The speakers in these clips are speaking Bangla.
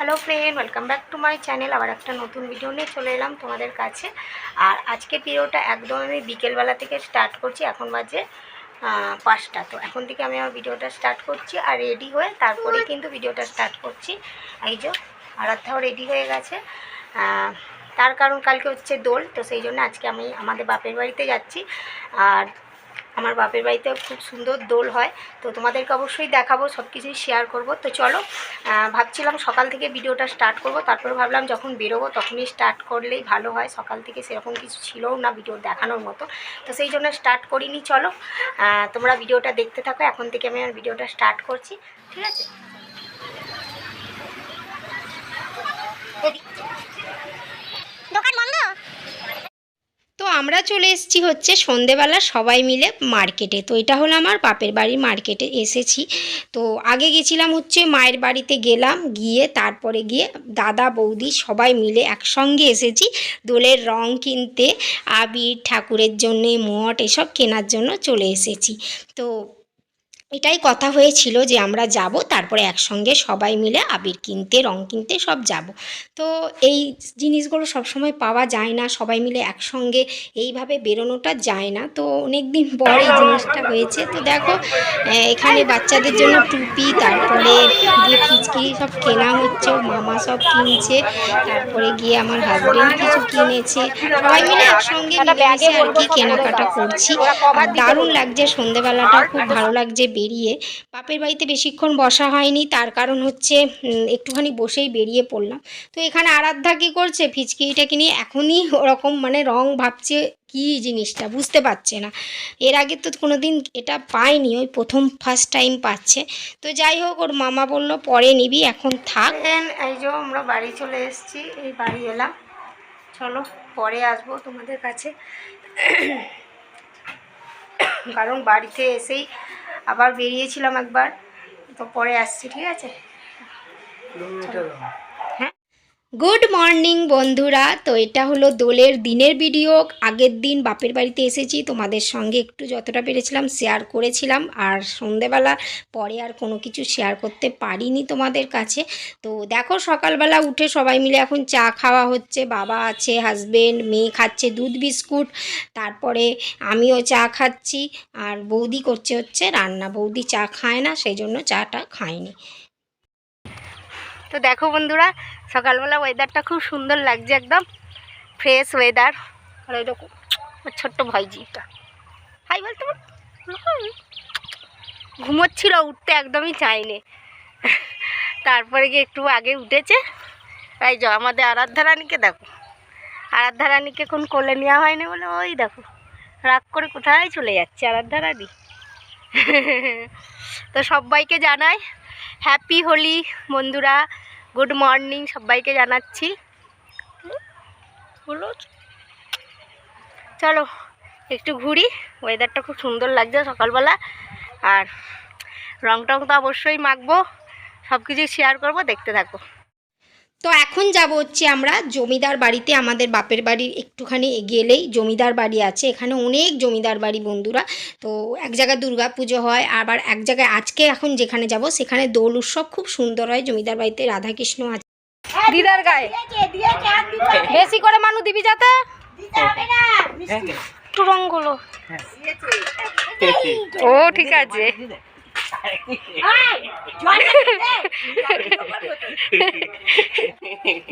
Hello friend welcome back to my channel আবার একটা নতুন ভিডিও নিয়ে চলে এলাম তোমাদের কাছে। আর আজকে ভিডিওটা একদম আমি বিকেলবেলা থেকে স্টার্ট করছি। এখন বাজে পাঁচটা। তো এখন থেকে আমি আমার ভিডিওটা স্টার্ট করছি আর রেডি হয়ে তারপরে কিন্তু ভিডিওটা স্টার্ট করছি। এই যে, আরাধ্যাও রেডি হয়ে গেছে। তার কারণ কালকে হচ্ছে দোল, তো সেই জন্য আজকে আমি আমাদের বাপের বাড়িতে যাচ্ছি। আর আমার বাপের বাড়িতেও খুব সুন্দর দোল হয়। তো তোমাদেরকে অবশ্যই দেখাবো সব কিছুই শেয়ার করব। তো চলো ভাবছিলাম সকাল থেকে ভিডিওটা স্টার্ট করব, তারপর ভাবলাম যখন বেরোবো তখনই স্টার্ট করলেই ভালো হয়। সকাল থেকে সেরকম কিছু ছিলও না ভিডিও দেখানোর মতো। তো সেই জন্য স্টার্ট করিনি, চলো। তোমরা ভিডিওটা দেখতে থাকো, এখন থেকে আমি আমার ভিডিওটা স্টার্ট করছি, ঠিক আছে? আমরা চলে এসেছি হচ্ছে সন্ধেবেলা সবাই মিলে মার্কেটে। তো এটা হলো আমার বাপের বাড়ির মার্কেটে এসেছি। তো আগে গেছিলাম হচ্ছে মায়ের বাড়িতে গেলাম, গিয়ে তারপরে গিয়ে দাদা, বৌদি সবাই মিলে একসঙ্গে এসেছি। দোলের রং কিনতে, আবির, ঠাকুরের জন্যে মঠ, এসব কেনার জন্য চলে এসেছি। তো এটাই কথা হয়েছিল যে আমরা যাব, তারপরে একসঙ্গে সবাই মিলে আবির কিনতে, রং কিনতে সব যাব। তো এই জিনিসগুলো সবসময় পাওয়া যায় না, সবাই মিলে একসঙ্গে এইভাবে বেরোনোটা যায় না। তো অনেক দিন পর এই জিনিসটা হয়েছে। তো দেখো এখানে বাচ্চাদের জন্য টুপি, তারপরে গিয়ে ফিচকিরি সব কেনা হচ্ছে, মামা সব কিনছে, তারপরে গিয়ে আমার হাজব্যান্ড কিছু কিনেছে। সবাই মিলে একসঙ্গে আর কি কেনাকাটা করছি। দারুণ লাগছে সন্ধেবেলাটা, খুব ভালো লাগছে বেরিয়ে বাপের বাড়িতে বেশিক্ষণ বসা হয়নি। তার কারণ হচ্ছে একটুখানি বসেই বেরিয়ে পড়লাম। তো এখানে আরাধ্যা কী করছে? ফিচকিরিটাকে নিয়ে এখনই ওরকম মানে রং ভাবছে কী জিনিসটা বুঝতে পারছে না। এর আগে তো কোনো দিন এটা পায়নি ওই প্রথম ফার্স্ট টাইম পাচ্ছে। তো যাই হোক, ওর মামা বলল, পরে নিবি, এখন থাক। এই যে আমরা বাড়ি চলে এসেছি, এই বাড়ি এলাম। চলো, পরে আসব তোমাদের কাছে। কারণ বাড়িতে এসেই আবার বেরিয়েছিলাম একবার তো পরে আসছি ঠিক আছে? গুড মর্নিং বন্ধুরা। তো এটা হলো দোলের দিনের ভিডিও আগের দিন বাপের বাড়িতে এসেছি। তোমাদের সঙ্গে একটু যতটা পেরেছিলাম শেয়ার করেছিলাম। আর সন্ধেবেলা পরে আর কোনো কিছু শেয়ার করতে পারিনি তোমাদের কাছে। তো দেখো, সকালবেলা উঠে সবাই মিলে এখন চা খাওয়া হচ্ছে। বাবা আছে হাজবেন্ড মেয়ে খাচ্ছে, দুধ, বিস্কুট। তারপরে আমিও চা খাচ্ছি। আর বৌদি করছে হচ্ছে রান্না। বৌদি চা খায় না, সেই জন্য চাটা খায়নি। তো দেখো বন্ধুরা, সকালবেলা ওয়েদারটা খুব সুন্দর লাগছে একদম। ফ্রেশ ওয়েদার আর এরকম ছোট্ট ভাইজিটা। হাই বলতে বল ঘুমোচ্ছিল, উঠতে একদমই চাইনি তারপরে গিয়ে একটু আগে উঠেছে। এই যা আমাদের আরাধ্যা রানীকে দেখো। আরাধ্যা রানীকে এখন কোলে নেওয়া হয়নি বলে, ওই দেখো, রাগ করে কোথায় চলে যাচ্ছে আরাধ্যা রানী? তো সবাইকে জানাই হ্যাপি হোলি বন্ধুরা। গুড মর্নিং সবাইকে জানাচ্ছি। বলো। চলো একটু ঘুরি। ওয়েদারটা খুব সুন্দর লাগছে সকালবেলা। আর রং টং তো অবশ্যই মাখবো। সব কিছু শেয়ার করব দেখতে থাকো। তো এখন যাব হচ্ছে আমরা জমিদার বাড়িতে। আমাদের বাপের বাড়ির একটুখানি গেলেই জমিদার বাড়ি আছে। এখানে অনেক জমিদার বাড়ি বন্ধুরা। তো এক জায়গায় দুর্গা পুজো হয় আবার এক জায়গায় আজকে এখন যেখানে যাব সেখানে দোল উৎসব খুব সুন্দর হয়। জমিদার বাড়িতে রাধাকৃষ্ণ আছে। দিদার গায়ে। বেশি করে মানুষ দিবি যাতে? একটু ও ঠিক আছে।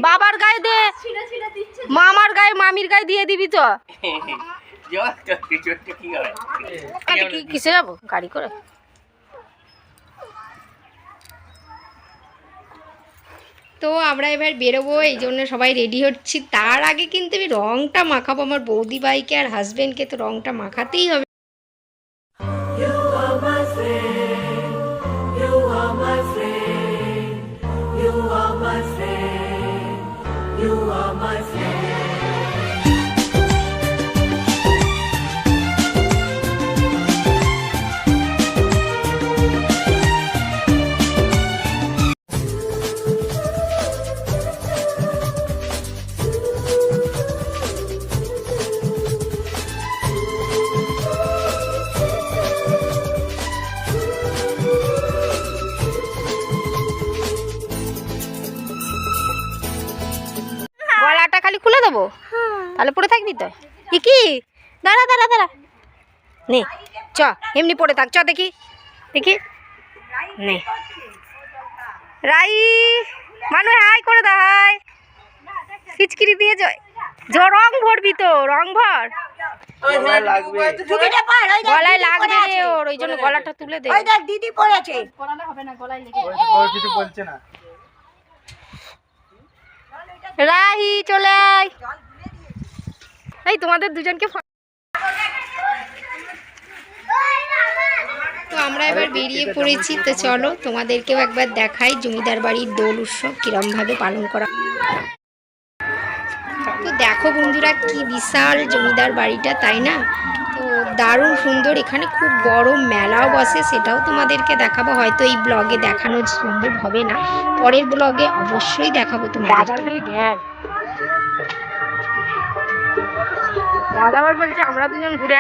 বাবার গায়ে দে। মামার গায়ে, মামির গায়ে দিয়ে দিবি তো। কিসে যাব? গাড়ি করে? তো আমরা এবার বেরোবো, এই জন্য সবাই রেডি হচ্ছি। তার আগে কিন্তু আমি রংটা মাখাবো। আমার বৌদি ভাইকে আর হাজবেন্ডকে তো রংটা মাখাতেই হবে। দেবো? তাহলে পড়ে থাকবি তো। এ কি? দাঁড়া দাঁড়া দাঁড়া। নে চ এমনি পড়ে থাক। চ দেখি। দেখি। নে। রাই মানু হাই করে দা হাই। খিচকিরি দিয়ে জয় জ রং ভরবি তো রং ভর। ওই দেখ, গলায় দিদি লাগবে রে ওর ওই জন্য গলাটা তুলে দে। দিদি পড়েছে কিছু বলছে না। রাহি, চলে আয়। এই, তোমাদের দুজনকে তো আমরা এবার বেরিয়ে পড়েছি, তো চলো তোমাদেরকেও একবার দেখাই জমিদার বাড়ির দোল উৎসব কিরমভাবে পালন করা তো দেখো বন্ধুরা কি বিশাল জমিদার বাড়িটা, তাই না? দারুণ সুন্দর। এখানে খুব বড় মেলাও বসে, সেটাও তোমাদেরকে দেখাবো। হয়তো এই ব্লগে দেখানো সম্ভব হবে না। পরের ব্লগে অবশ্যই দেখাবো তোমাদের। দাদা বলছে, আমরা দুজন ঘুরে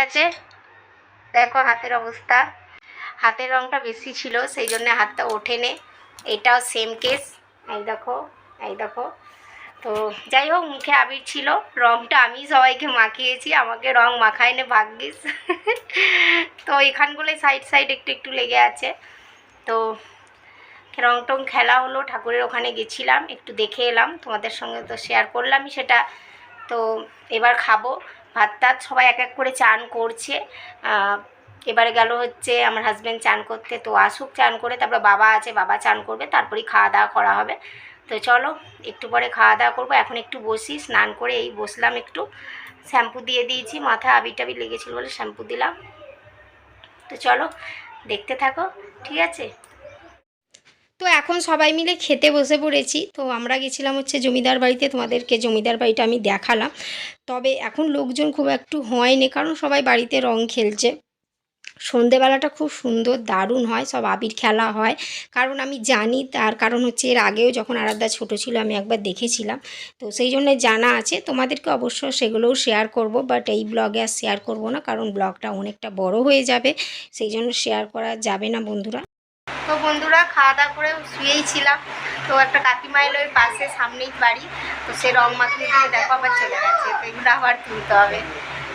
গেছে। দেখো হাতের অবস্থা। হাতের রংটা বেশি ছিল, সেই জন্য হাতটা ওঠেনে। এটাও সেম কেস এই দেখো এই দেখো। তো যাই হোক, মুখে আবির ছিল। রংটা আমি সবাইকে মাখিয়েছি। আমাকে রং মাখায় নে ভাগ্যিস। তো এখানগুলোই সাইড সাইড একটু একটু লেগে আছে। তো রং টং খেলা হলো, ঠাকুরের ওখানে গেছিলাম। একটু দেখে এলাম, তোমাদের সঙ্গে তো শেয়ার করলামই সেটা। তো এবার খাব। ভাত টাত সবাই এক এক করে চান করছে। এবারে গেল হচ্ছে আমার হাজব্যান্ড চান করতে তো আসুক, চান করে তারপরে বাবা আছে, বাবা চান করবে, তারপরেই খাওয়া দাওয়া করা হবে। তো চলো, একটু পরে খাওয়া দাওয়া করব, এখন একটু বসি, স্নান করে এই বসলাম একটু। শ্যাম্পু দিয়ে দিয়েছি, মাথা আবির টাবির লেগেছিল বলে শ্যাম্পু দিলাম। তো চলো, দেখতে থাকো, ঠিক আছে? তো এখন সবাই মিলে খেতে বসে পড়েছি। তো আমরা গেছিলাম হচ্ছে জমিদার বাড়িতে, তোমাদেরকে জমিদার বাড়িটা আমি দেখালাম। তবে এখন লোকজন খুব একটু হয়নি, কারণ সবাই বাড়িতে রং খেলছে। সন্ধেবেলাটা খুব সুন্দর, দারুণ হয়, সব আবির খেলা হয়। কারণ আমি জানি, তার কারণ হচ্ছে এর আগেও যখন আরাধ্যা ছোট ছিল, আমি একবার দেখেছিলাম। তো সেই জন্য জানা আছে, তোমাদেরকে অবশ্য সেগুলোও শেয়ার করব বাট এই ব্লগে আর শেয়ার করব না, কারণ ব্লগটা অনেকটা বড় হয়ে যাবে। সেই জন্য শেয়ার করা যাবে না, বন্ধুরা। তো বন্ধুরা খাওয়া দাওয়া করে শুয়েই ছিলাম। তো একটা কাকিমা এলো এর পাশে, সামনেই বাড়ি। তো সে রং মাখিয়ে দিয়ে দেখো আবার চলে গেছে, তো এগুলো আবার তুলতে হবে।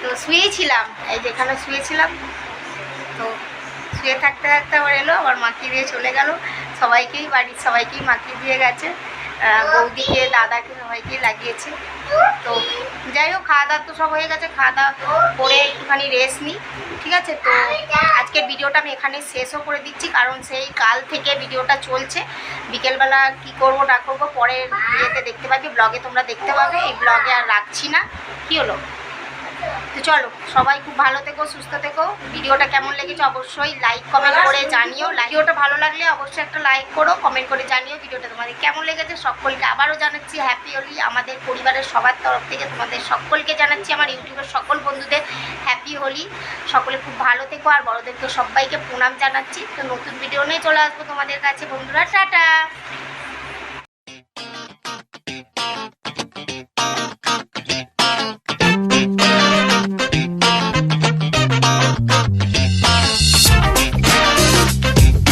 তো শুয়েই ছিলাম, এই যেখানে শুয়েছিলাম। তো শুয়ে থাকতে থাকতে আবার এলো, আবার মাখিয়ে দিয়ে চলে গেল। সবাইকেই বাড়ির সবাইকেই মাখিয়ে দিয়ে গেছে। বৌদিকে, দাদাকে সবাইকেই লাগিয়েছে। তো যাই হোক, খাওয়া দাওয়া তো সব হয়ে গেছে, খাওয়া দাওয়া করে একটুখানি রেস্ট নিই, ঠিক আছে? তো আজকের ভিডিওটা আমি এখানে শেষও করে দিচ্ছি, কারণ সেই কাল থেকে ভিডিওটা চলছে। বিকেলবেলা কি করব, না করব, পরের ইয়েতে দেখতে পাবি ব্লগে তোমরা দেখতে পাবে। এই ব্লগে আর রাখছি না। কি হলো? চলো, সবাই খুব ভালো থেকো, সুস্থ থেকো। ভিডিওটা কেমন লেগেছে অবশ্যই লাইক কমেন্ট করে জানিও। ভিডিওটা ভালো লাগলে অবশ্যই একটা লাইক করো কমেন্ট করে জানিও ভিডিওটা তোমাদের কেমন লেগেছে। সকলকে আবারও জানাচ্ছি হ্যাপি হোলি আমাদের পরিবারের সবার তরফ থেকে তোমাদের সকলকে জানাচ্ছি, আমার ইউটিউবের সকল বন্ধুদের হ্যাপি হোলি সকলে খুব ভালো থেকো, আর বড়োদেরকে সবাইকে প্রণাম জানাচ্ছি। তো নতুন ভিডিও নিয়ে চলে আসব তোমাদের কাছে বন্ধুরা। টাটা!